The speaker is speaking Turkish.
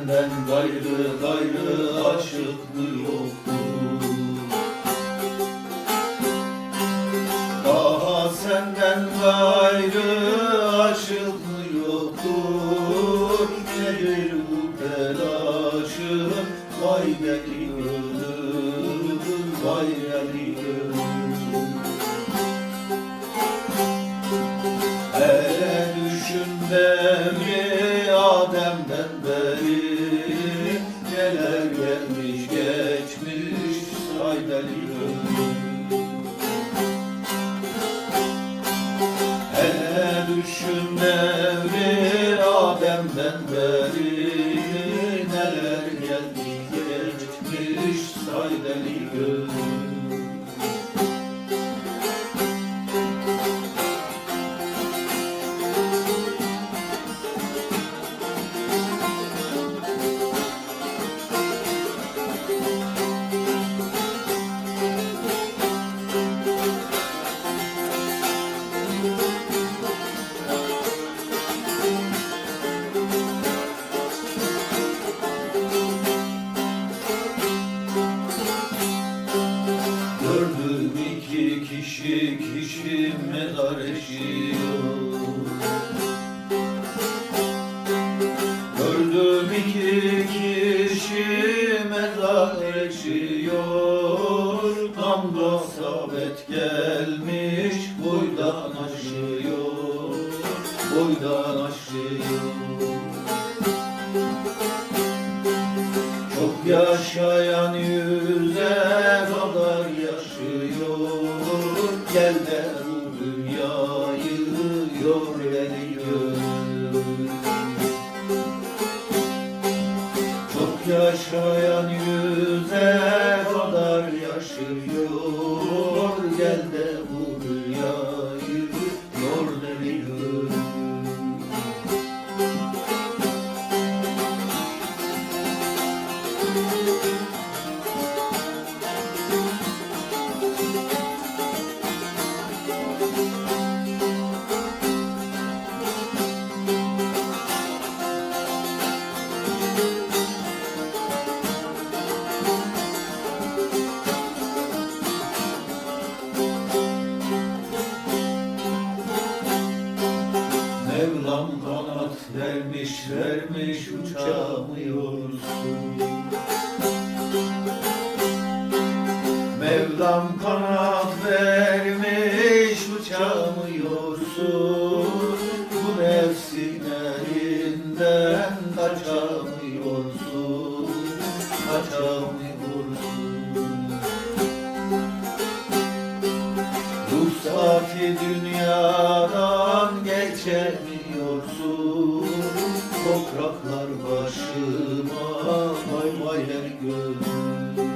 senden gayrı gayrı aşık mı yoktur? Daha senden gayrı aşık mı yoktur? Nedir bu telaşın vay deli Hele düşün devri Adem'den beri? Neler gelmiş geçmiş say deli gönlüm mezar eşiyor. Gördüm iki kişi mezar eşiyor. Tam da sabet gelmiş boydan aşıyor. Boydan aşıyor. Çok yaşayan yüze kadar yaşıyor. Gel yaşayan yüze kadar yaşıyor. Gel de bu dünyayı vermiş vermiş uçamıyorsun. Mevlam kanat vermiş uçamıyorsun. Bu nefsin elinden kaçamıyorsun. Kaçamıyorsun. Ruhsati dünyadan Topraklar başıma vay vay her